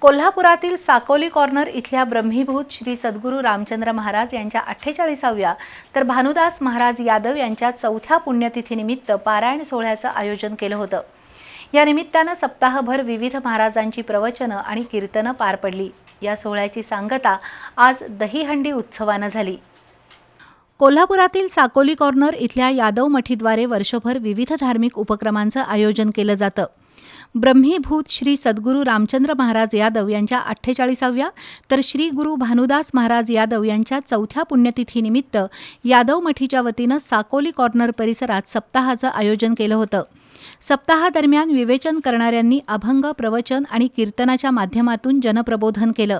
कोल्हापुरातील साकोली कॉर्नर इथल्या ब्रह्मीभूत श्री सद्गुरू रामचंद्र महाराज यांच्या अठ्ठेचाळीसाव्या तर भानुदास महाराज यादव यांच्या चौथ्या पुण्यतिथीनिमित्त पारायण सोहळ्याचं आयोजन केलं होतं. या निमित्तानं सप्ताहभर विविध महाराजांची प्रवचनं आणि कीर्तनं पार पडली. या सोहळ्याची सांगता आज दहीहंडी उत्सवानं झाली. कोल्हापुरातील साकोली कॉर्नर इथल्या यादव मठीद्वारे वर्षभर विविध धार्मिक उपक्रमांचं आयोजन केलं जातं. ब्रह्मीभूत श्री सद्गुरू रामचंद्र महाराज यादव यांच्या अठ्ठेचाळीसाव्या तर श्री गुरु भानुदास महाराज यादव यांच्या चौथ्या पुण्यतिथीनिमित्त यादव मठीच्या वतीनं साकोली कॉर्नर परिसरात सप्ताहाचं आयोजन केलं होतं. सप्ताहादरम्यान विवेचन करणाऱ्यांनी अभंग प्रवचन आणि कीर्तनाच्या माध्यमातून जनप्रबोधन केलं.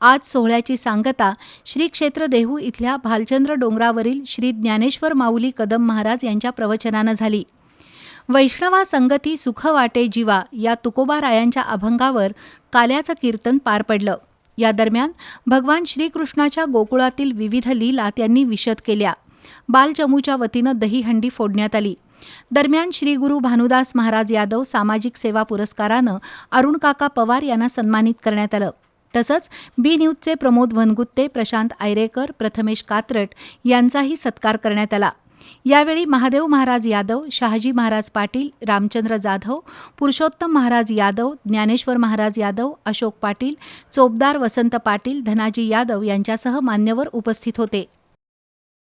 आज सोहळ्याची सांगता श्री क्षेत्र देहू इथल्या भालचंद्र डोंगरावरील श्री ज्ञानेश्वर माऊली कदम महाराज यांच्या प्रवचनानं झाली. वैष्णवा संगती सुख वाटे जीवा या तुकोबा रायांच्या अभंगावर काल्याचं कीर्तन पार पडलं. या दरम्यान भगवान श्रीकृष्णाच्या गोकुळातील विविध लीला त्यांनी विशद केल्या. बालचमूच्या वतीनं दहीहंडी फोडण्यात आली. दरम्यान श्री गुरु भानुदास महाराज यादव सामाजिक सेवा पुरस्कारानं अरुण काका पवार यांना सन्मानित करण्यात आलं. तसंच बी न्यूजचे प्रमोद वनगुत्ते प्रशांत आयरेकर प्रथमेश कात्रट यांचाही सत्कार करण्यात आला. यावेळी महादेव महाराज यादव शहाजी महाराज पाटील रामचंद्र जाधव पुरुषोत्तम महाराज यादव ज्ञानेश्वर महाराज यादव अशोक पाटील चोपदार वसंत पाटील धनाजी यादव यांच्यासह मान्यवर उपस्थित होते.